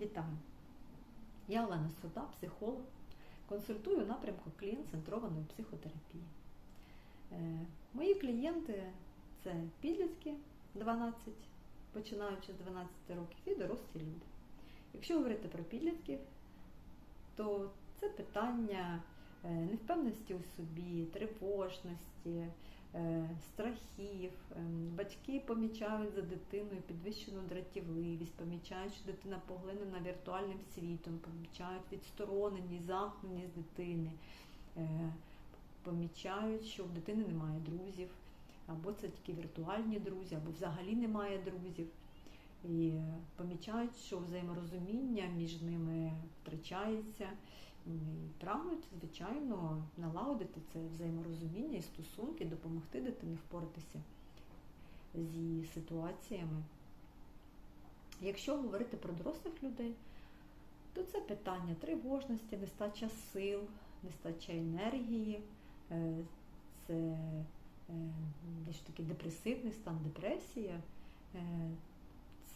Вітаю! Я Олена Суда, психолог, консультую напрямку клієнт-центрованої психотерапії. Е, Мої клієнти це підлітки 12, починаючи з 12 років, і дорослі люди. Якщо говорити про підлітків, то це питання е, невпевненості у собі, тривожності, страхів. Ем, Батьки помічають за дитиною підвищену дратівливість, помічають, що дитина поглинена віртуальним світом, помічають відстороненість, замкненість дитини, е, помічають, що в дитини немає друзів, або це тільки віртуальні друзі, або взагалі немає друзів. І помічають, що взаєморозуміння між ними втрачається. І прагнуть, звичайно, налагодити це взаєморозуміння і стосунки, допомогти дитині впоратися з її ситуаціями. Якщо говорити про дорослих людей, то це питання тривожності, нестача сил, нестача енергії, е, це е, більш такий депресивний стан, депресія.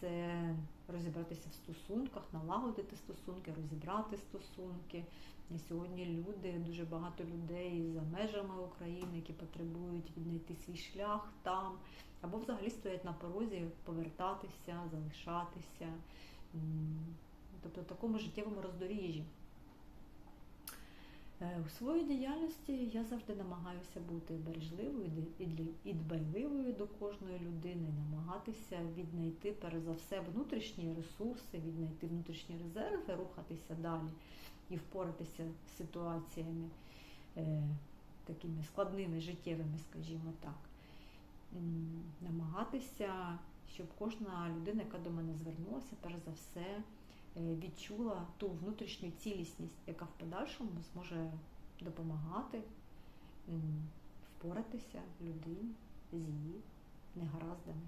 Це розібратися в стосунках, налагодити стосунки, розібрати стосунки. І сьогодні люди, дуже багато людей за межами України, які потребують віднайти свій шлях там, або взагалі стоять на порозі повертатися, залишатися. Тобто в такому життєвому роздоріжжі. У своїй діяльності я завжди намагаюся бути бережливою і дбайливою до кожної людини, намагатися віднайти, перш за все, внутрішні ресурси, віднайти внутрішні резерви, рухатися далі і впоратися з ситуаціями е, такими складними, життєвими, скажімо так. Намагатися, щоб кожна людина, яка до мене звернулася, перш за все, відчула ту внутрішню цілісність, яка в подальшому зможе допомагати впоратися людині з її негараздами,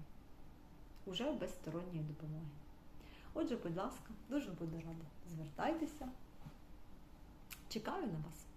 уже без сторонньої допомоги. Отже, будь ласка, дуже буду рада. Звертайтеся. Чекаю на вас.